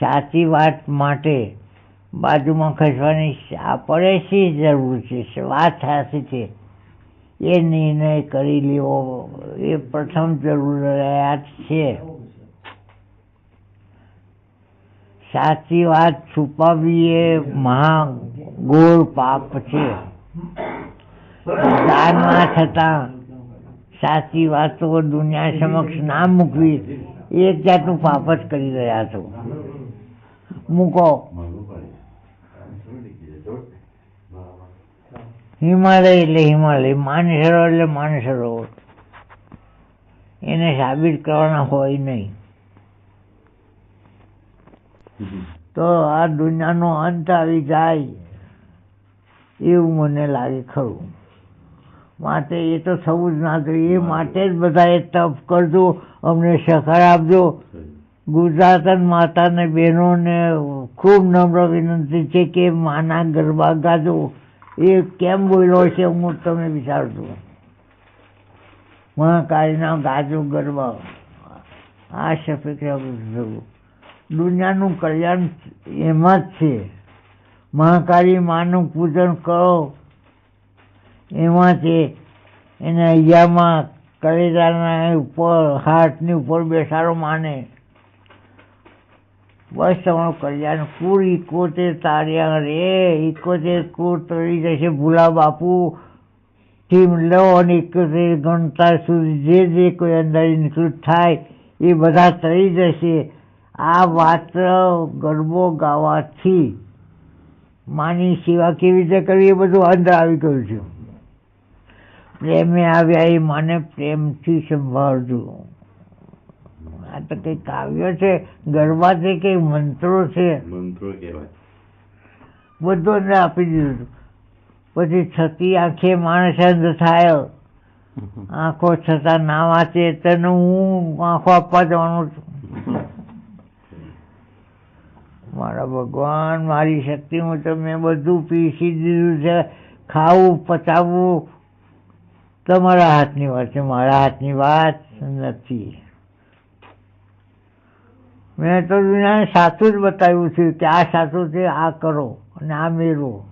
સાચી વાત માટે બાજુમાં ખસવાની આપણે શી જરૂર છે? વાત સાચી છે? એ નિર્ણય કરી લેવો એ પ્રથમ જરૂરિયાત છે. સાચી વાત છુપાવવી એ મહા ગોળ પાપ છે. દાનમાં છતાં સાચી વાતો દુનિયા સમક્ષ ના મૂકવી એક જાતનું પાપ જ કરી રહ્યા છો. મૂકો. હિમાલય એટલે હિમાલય. માનસરો એટલે માનસરો એને સાબિત કરવાના હોય નહીં. તો આ દુનિયાનો અંત આવી જાય. એવું મને લાગે ખરું. માટે એ તો થવું જ ના જોઈએ. એ માટે જ બધાએ તપ કરજો અમને સહકાર આપજો. ગુજરાતન માતાને બહેનોને ખૂબ નમ્ર વિનંતી છે કે માના ગરબા ગાજો. એ કેમ બોલ્યો છે હું તમે વિચારજો મહાકાળીના ગાજો ગરબા. આ શફીક દુનિયાનું કલ્યાણ એમાં જ છે. મહાકાળી માનું પૂજન કરો. એમાં છે એને અહીંયામાં કલેજાના ઉપર, હાથની ઉપર બેસાડો માને. તમારું કલ્યાણ કુલ ઇકોતેર તાર્યા રે ઇકોતેર કુર તરી જશે ભૂલા બાપુ. ટીમ લો અને ઇકોતેર ગણતા સુધી જે જે કોઈ અંદર ઇન્ક્લુડ થાય એ બધા તરી જશે. આ માત્ર ગરબો ગાવાથી માની સેવા કેવી રીતે કરવી એ બધું અંદર આવી ગયું છે. પ્રેમે આવ્યા એ માને પ્રેમથી સંભાળજો. તો કઈ કાવ્ય છે ગરબા છે કે મંત્રો છે? મંત્રો કહેવાય. બધું આપી દીધું પછી છતી આંખે માણસ અંધ થાય. આંખો છતાં ના વાંચે તને હું આંખો આપવા જવાનું છું. મારા ભગવાન મારી શક્તિ મુજબ મેં બધું પીસી દીધું છે. ખાવું પચાવવું તમારા હાથની વાત છે. મારા હાથની વાત નથી. મેં તો દુનિયાને સાચું જ બતાવ્યું છે કે આ સાચું છે, આ કરો અને આ મેળવો.